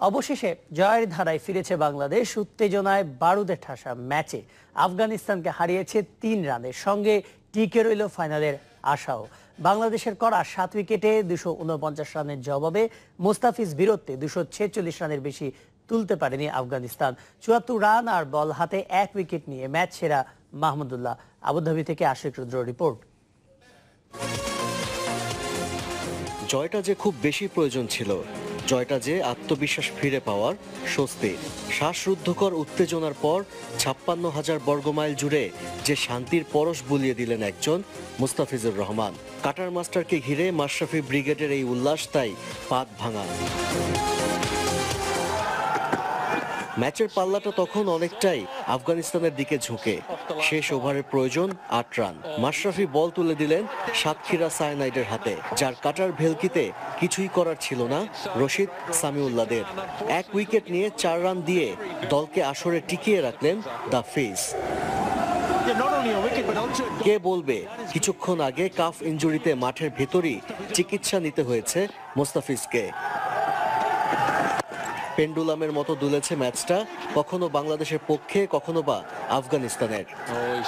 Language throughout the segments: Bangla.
অবশেষে জয়ের ধারায় ফিরেছে বাংলাদেশ। উত্তেজনায় বারুদে ঠাসা ম্যাচে আফগানিস্তানকে হারিয়েছে তিন রানের সঙ্গে টিকে রইল ফাইনালের আশাও। বাংলাদেশের করা সাত উইকেটে দুশো রানের জবাবে মোস্তাফিজ বীরত্বে দুশো ছেচল্লিশ রানের বেশি তুলতে পারেনি আফগানিস্তান। চুয়াত্তর রান আর বল হাতে এক উইকেট নিয়ে ম্যাচ সেরা মাহমুদুল্লাহ। আবুধাবি থেকে আশিক রুদ্র রিপোর্ট। জয়টা যে খুব বেশি প্রয়োজন ছিল, জয়টা যে আত্মবিশ্বাস ফিরে পাওয়ার স্বস্তি। শ্বাসরুদ্ধকর উত্তেজনার পর ছাপ্পান্ন হাজার বর্গমাইল জুড়ে যে শান্তির পরশ বুলিয়ে দিলেন একজন মুস্তাফিজুর রহমান। কাটার মাস্টারকে ঘিরে মাশরাফি ব্রিগেডের এই উল্লাস তাই পাত ভাঙা। ম্যাচের পাল্লাটা তখন অনেকটাই আফগানিস্তানের দিকে ঝুঁকে। শেষ ওভারের প্রয়োজন আট রান। মাশরাফি বল তুলে দিলেন সাতক্ষীরা সায়নাইডের হাতে, যার কাটার ভেলকিতে কিছুই করার ছিল না রশিদ সামিউল্লাদের। এক উইকেট নিয়ে চার রান দিয়ে দলকে আসরে টিকিয়ে রাখলেন দ্য ফেস। কে বলবে, কিছুক্ষণ আগে কাফ ইঞ্জুরিতে মাঠের ভেতরই চিকিৎসা নিতে হয়েছে মোস্তাফিজকে। পেন্ডুলামের মতো দুলেছে ম্যাচটা কখনো বাংলাদেশের পক্ষে কখনো বা আফগানিস্তানের। Oh,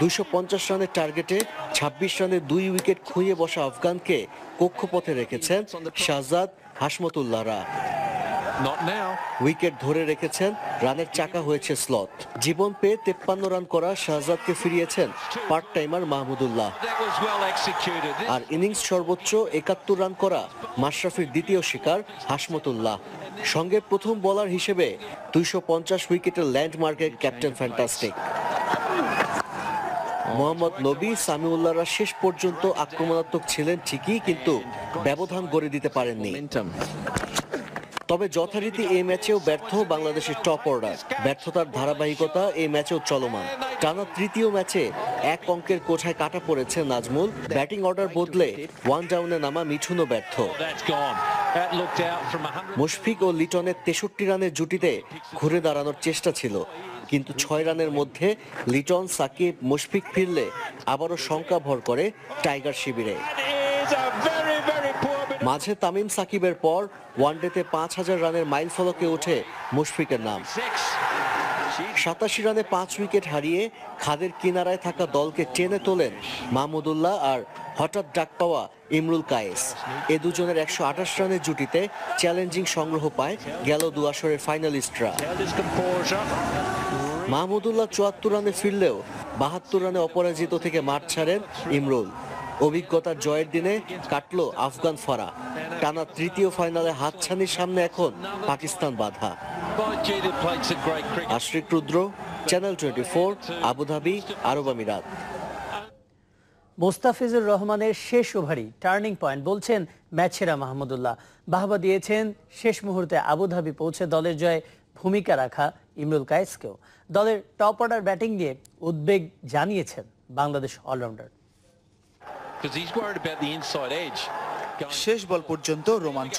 দুইশো পঞ্চাশ রানের টার্গেটে ছাব্বিশ রানে দুই উইকেট খুঁয়ে বসা আফগানকে কক্ষপথে রেখেছেন শাহজাদ হাসমতুল্লাহরা. উইকেট ধরে রেখেছেন রানের চাকা হয়েছে স্লট জীবন পেয়ে তেপ্পান্ন রান করা শাহজাদকে ফিরিয়েছেন পার্ট টাইমার মাহমুদুল্লাহ আর ইনিংস সর্বোচ্চ একাত্তর রান করা মাশরাফির দ্বিতীয় শিকার হাসমতুল্লাহ। সঙ্গে প্রথম বোলার হিসেবে দুইশো পঞ্চাশ উইকেটের ল্যান্ডমার্কের ক্যাপ্টেন ফ্যান্টাস্টিক। মোহাম্মদ নবী সামিউল্লাহরা শেষ পর্যন্ত আক্রমণাত্মক ছিলেন ঠিকই কিন্তু ব্যবধান গড়ে দিতে পারেননি. তবে যথারীতি এই ম্যাচেও ব্যর্থ বাংলাদেশের টপ অর্ডার ব্যর্থতার ধারাবাহিকতা এই ম্যাচেও চলমান টানা তৃতীয় ম্যাচে এক অঙ্কের কোঠায় কাটা পড়েছে নাজমুল ব্যাটিং অর্ডার বদলে ওয়ান ডাউনে নামা মিঠুনও ব্যর্থ That's gone. That looked out from 100. Mushfiq ও লিটনের তেষট্টি রানের জুটিতে ঘুরে দাঁড়ানোর চেষ্টা ছিল কিন্তু ছয় রানের মধ্যে লিটন, সাকিব, মুশফিক ফিরলে আবারও শঙ্কা ভর করে টাইগার শিবিরে মাঝে তামিম সাকিবের পর ওয়ানডেতে পাঁচ হাজার রানের মাইল ফলকে ওঠে মুশফিকের নাম। সাতাশি রানে পাঁচ উইকেট হারিয়ে খাদের কিনারায় থাকা দলকে টেনে তোলেন মাহমুদুল্লাহ আর হঠাৎ ডাক পাওয়া ইমরুল কায়েস। এ দুজনের একশো আঠাশ রানের জুটিতে চ্যালেঞ্জিং সংগ্রহ পায় গেল দু আসরের ফাইনালিস্টরা. মাহমুদুল্লাহ চুয়াত্তর রানে ফিরলেও বাহাত্তর রানে অপরাজিত থেকে মাঠ ছাড়েন ইমরুল। অভিজ্ঞতার জয়ের দিনে কাটলো আফগান ফরা। টানা তৃতীয় ফাইনালে হাতছানির সামনে এখন পাকিস্তান বাধা. Ashrik Rudra channel twenty four Abu Dhabi আরব আমিরাত। মোস্তাফিজুর রহমানের শেষ ওভারই টার্নিং পয়েন্ট বলছেন ম্যাচেরা মাহমুদুল্লাহ। বাহবা দিয়েছেন শেষ মুহূর্তে আবুধাবি পৌঁছে দলের জয়ে ভূমিকা রাখা ইমরুল কায়েসকেও। দলের টপ অর্ডার ব্যাটিং নিয়ে উদ্বেগ জানিয়েছেন বাংলাদেশ অলরাউন্ডার। শেষ বল পর্যন্ত রোমাঞ্চ।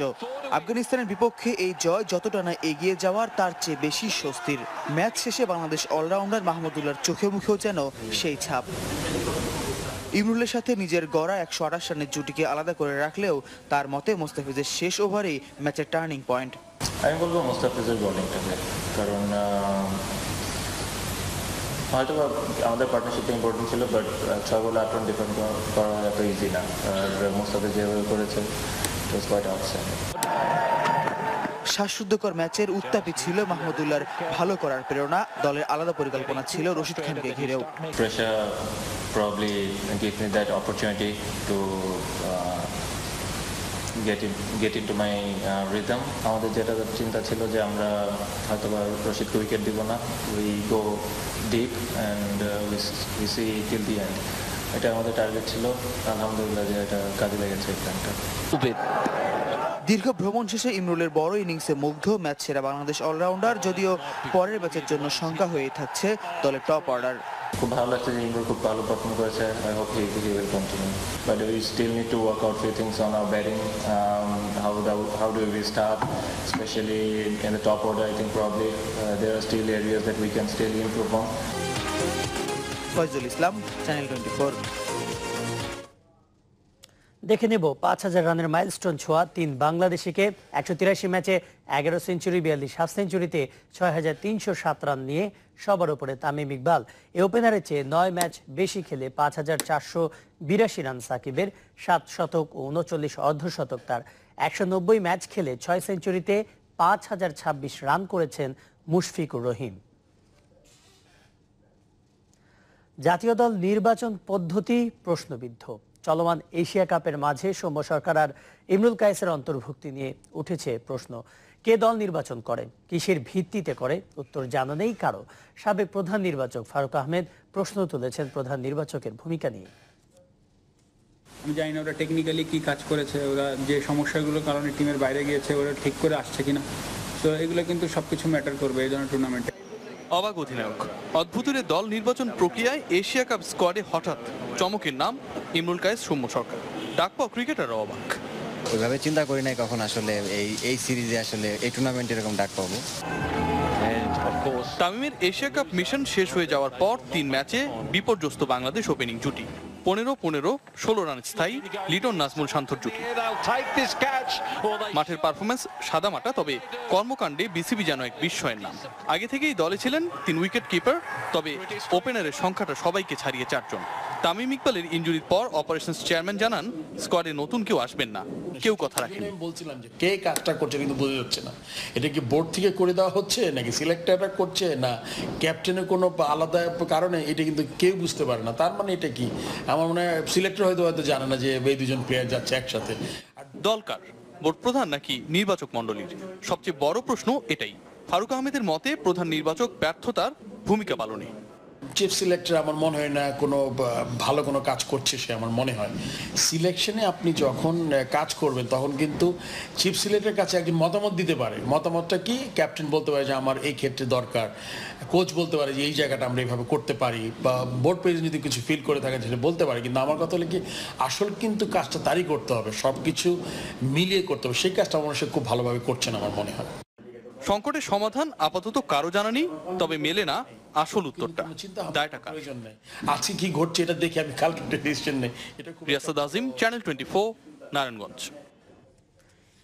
আফগানিস্তানের বিপক্ষে এই জয় যতটা না এগিয়ে যাওয়ার তার চেয়ে বেশি স্বস্তির। ম্যাচ শেষে বাংলাদেশ অলরাউন্ডার মাহমুদুল্লাহর চোখে মুখেও যেন সেই ছাপ। ইমরুলের সাথে নিজের গড়া একশো আঠাশ রানের জুটিকে আলাদা করে রাখলেও তার মতে মোস্তাফিজের শেষ ওভারেই ম্যাচের টার্নিং পয়েন্ট। আমি বলব মোস্তাফিজের বোলিংটাকে কারণ হয়তো আমাদের পার্টনারশিপটা ইম্পর্টেন্ট ছিল বাট ছয় বলে আট রান ডিফেন্ড করা এত ইজি না। আর মোস্তাফিজ যেভাবে করেছে ইট কোয়াইট আউটস্ট্যান্ডিং শ্বাসরুদ্ধকর ম্যাচের উত্তাপই ছিল মাহমুদুল্লাহর ভালো করার প্রেরণা। দলের আলাদা পরিকল্পনা ছিল রশিদ খানকে ঘিরেও। Probably gave me that opportunity to uh, in get into to my rhythm. আমাদের যেটা চিন্তা ছিল যে আমরা হয়তো বা রশিদকে উইকেট দিব না we go deep and we see till the end এটা আমাদের টার্গেট ছিল আলহামদুলিল্লাহ যে এটা কাজে লেগেছে প্ল্যানটা. দীর্ঘ ভ্রমণ শেষে ইমরুলের বড় ইনিংসে মুগ্ধ ম্যাচ সেরা বাংলাদেশ অলরাউন্ডার যদিও পরের ম্যাচের জন্য শঙ্কা হয়ে থাকছে দলের টপ অর্ডার। খুব ভালো লাগছে যে ইমরুল খুব ভালো পারফর্ম করেছে। I hope he will continue but we still need to work out few things on our batting how how do we start specially in the top order I think probably there are still areas that we can still improve on Foyzul Islam channel twenty four দেখে নেব পাঁচ হাজার রানের মাইলস্টোন ছোঁয়া তিন বাংলাদেশিকে। একশো তিরাশি ম্যাচে এগারো সেঞ্চুরি, বিয়াল্লিশ হাফ সেঞ্চুরিতে ছয় হাজার তিনশো সাত রান নিয়ে সবার উপরে তামিম ইকবাল। এ ওপেনারের চেয়ে নয় ম্যাচ বেশি খেলে পাঁচ হাজার চারশো বিরাশি রান সাকিবের সাত শতক ও উনচল্লিশ অর্ধশতক তার। একশো নব্বই ম্যাচ খেলে ছয় সেঞ্চুরিতে পাঁচ হাজার ছাব্বিশ রান করেছেন মুশফিকুর রহিম। জাতীয় দল নির্বাচন পদ্ধতি প্রশ্নবিদ্ধ। চলমান এশিয়া কাপের মাঝে সৌম্য সরকার আর ইমরুল কায়েসের অন্তর্ভুক্তি নিয়ে উঠেছে প্রশ্ন। কে দল নির্বাচন করে? কিসের ভিত্তিতে করে? উত্তর জানা নেই কারও। সাবেক প্রধান নির্বাচক ফারুক আহমেদ প্রশ্ন তুলেছেন প্রধান নির্বাচকের ভূমিকা নিয়ে। আমি জানি না ওরা টেকনিক্যালি কি কাজ করেছে, ওরা যে সমস্যাগুলোর কারণে টিমের বাইরে গিয়েছে, ওরা ঠিক করে আসছে কিনা। তো এগুলো কিন্তু সবকিছু ম্যাটার করবে, এই ধরনের টুর্নামেন্টে অবাক অধিনায়ক। অদ্ভুতুরে দল নির্বাচন প্রক্রিয়ায় এশিয়া কাপ স্কোয়াডে হঠাৎ চমকের নাম ইমরুল কায়েস সৌম্য সরকার। ডাক ক্রিকেটার ক্রিকেটাররা অবাক। ওইভাবে চিন্তা করি নাই কখন আসলে এই এই সিরিজে আসলে এই টুর্নামেন্টে এরকম ডাক পাবো। তামিমের এশিয়া কাপ মিশন শেষ হয়ে যাওয়ার পর তিন ম্যাচে বিপর্যস্ত বাংলাদেশ ওপেনিং জুটি। পনেরো পনেরো, ষোলো রান স্থায়ী, লিটন নাজমুল শান্তর জুটি। মাঠের পারফরমেন্স সাদা মাটা তবে কর্মকাণ্ডে বিসিবি যেন এক বিস্ময়ের নাম। আগে থেকেই দলে ছিলেন তিন উইকেট কিপার তবে ওপেনারের সংখ্যাটা সবাইকে ছাড়িয়ে চারজন। তামিম ইকবালের ইনজুরির পর অপারেশনস চেয়ারম্যান জানান স্কোয়াডে নতুন কেউ আসবেন না। কেউ কথা রাখেন। আমি বলছিলাম যে কে কাজটা করছে কিন্তু বোঝা যাচ্ছে না। এটা কি বোর্ড থেকে করে দেওয়া হচ্ছে নাকি সিলেক্টররা করছে না? ক্যাপ্টেনের কোনো আলাদা কারণে এটা কিন্তু কেউ বুঝতে পারে না। তার মানে এটা কি? আমার মনে হয় সিলেক্টর হয়তো হয়তো জানে না যে এই দুজন প্লেয়ার যাচ্ছে একসাথে। আর দলকার বোর্ড প্রধান নাকি নির্বাচক মণ্ডলীর? সবচেয়ে বড় প্রশ্ন এটাই। ফারুক আহমেদের মতে প্রধান নির্বাচক ব্যর্থতার ভূমিকা পালনে। চিফ সিলেক্টর আমার মনে হয় না কোনো ভালো কোনো কাজ করছে সে আমার মনে হয়। সিলেকশনে আপনি যখন কাজ করবেন, তখন কিন্তু চিফ সিলেক্টরের কাছে একজন মতামত দিতে পারে। মতামতটা কি? ক্যাপ্টেন বলতে পারে যে আমার এই ক্ষেত্রে দরকার। কোচ বলতে পারে যে এই জায়গাটা আমরা এইভাবে করতে পারি। বা বোর্ড প্রেসিডেন্ট যদি কিছু ফিল করে থাকেন, সেটা বলতে পারে। কিন্তু আমার কথা হলো কি, আসল কিন্তু কাজটা তারই করতে হবে। সব কিছু মিলিয়ে করতে হবে। সেই কাজটা আমার সে খুব ভালোভাবে করছেন আমার মনে হয়। সংকটের সমাধান আপাতত কারও জানা নেই তবে মেলে না আসল উত্তরটা। দায়টা কার? আজকে কি ঘটছে এটা দেখে আমি কালকে ডিসিশন নেই। এটা খুব রিয়াসাদ আজিম চ্যানেল টোয়েন্টি নারায়ণগঞ্জ।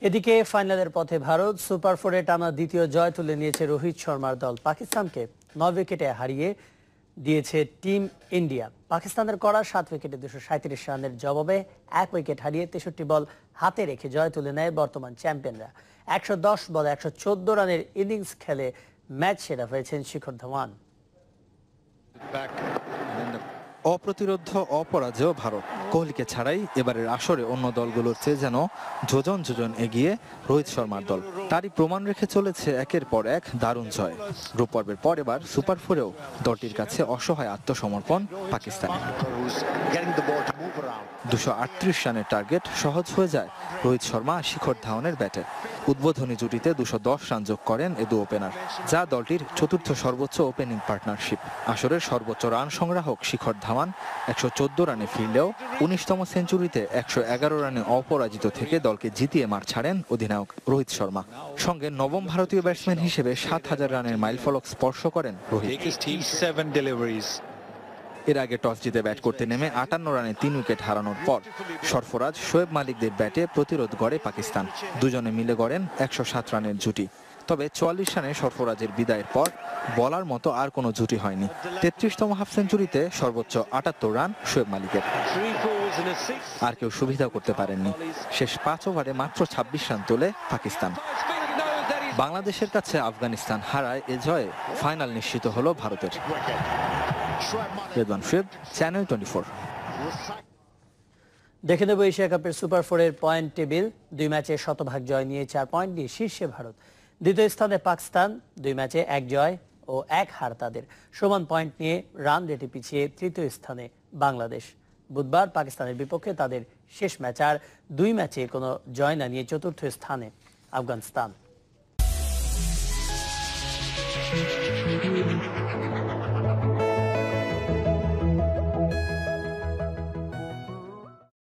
এদিকে ফাইনালের পথে ভারত সুপার ফোরে টানা দ্বিতীয় জয় তুলে নিয়েছে রোহিত শর্মার দল। পাকিস্তানকে নয় উইকেটে হারিয়ে দিয়েছে টিম ইন্ডিয়া। পাকিস্তানের করা সাত উইকেটে দুশো সাঁত্রিশ রানের জবাবে এক উইকেট হারিয়ে তেষট্টি বল হাতে রেখে জয় তুলে নেয় বর্তমান চ্যাম্পিয়নরা। একশো দশ বলে একশো চোদ্দ রানের ইনিংস খেলে ম্যাচ সেরা হয়েছেন শিখর ধাওয়ান। অপ্রতিরোধ, অপরাজেয় ভারত। কোহলিকে ছাড়াই এবারের আসরে অন্য দলগুলোর চেয়ে যেন যোজন যোজন এগিয়ে রোহিত শর্মার দল। তারই প্রমাণ রেখে চলেছে একের পর এক দারুণ জয়। গ্রুপ পর্বের পর এবার সুপার ফোরেও দলটির কাছে অসহায় আত্মসমর্পণ পাকিস্তানের। দুশো রানের টার্গেট সহজ হয়ে যায় রোহিত শর্মা শিখর ধাওয়ানের ব্যাটে। উদ্বোধনী জুটিতে দুশো দশ রান যোগ করেন এ দু ওপেনার যা দলটির চতুর্থ সর্বোচ্চ ওপেনিং পার্টনারশিপ আসরের সর্বোচ্চ রান সংগ্রাহক শিখর ধাওয়ান একশো চোদ্দ রানে ফিরলেও উনিশতম সেঞ্চুরিতে একশো এগারো রানে অপরাজিত থেকে দলকে জিতিয়ে মার ছাড়েন অধিনায়ক রোহিত শর্মা। সঙ্গে নবম ভারতীয় ব্যাটসম্যান হিসেবে সাত হাজার রানের মাইলফলক স্পর্শ করেন রোহিত। এর আগে টস জিতে ব্যাট করতে নেমে আটান্ন রানে তিন উইকেট হারানোর পর সরফরাজ, শোয়েব মালিকদের ব্যাটে প্রতিরোধ গড়ে পাকিস্তান। দুজনে মিলে গড়েন একশো সাত রানের জুটি। তবে চুয়াল্লিশ রানে সরফরাজের বিদায়ের পর বলার মতো আর কোনো জুটি হয়নি। তেত্রিশতম হাফ সেঞ্চুরিতে সর্বোচ্চ আটাত্তর রান শোয়েব মালিকের। আর কেউ সুবিধা করতে পারেননি। শেষ পাঁচ ওভারে মাত্র ছাব্বিশ রান তোলে পাকিস্তান। বাংলাদেশের কাছে আফগানিস্তান হারায়, এ জয়ে ফাইনাল নিশ্চিত হলো ভারতের। চ্যানেল টোয়েন্টি ফোর দেখে নেব এশিয়া কাপের সুপার ফোরের পয়েন্ট টেবিল। দুই ম্যাচে শতভাগ জয় নিয়ে চার পয়েন্ট নিয়ে শীর্ষে ভারত। দ্বিতীয় স্থানে পাকিস্তান, দুই ম্যাচে এক জয় ও এক হার তাদের। সমান পয়েন্ট নিয়ে রান রেটে পিছিয়ে তৃতীয় স্থানে বাংলাদেশ। বুধবার পাকিস্তানের বিপক্ষে তাদের শেষ ম্যাচ আর দুই ম্যাচে কোনো জয় না নিয়ে চতুর্থ স্থানে আফগানিস্তান।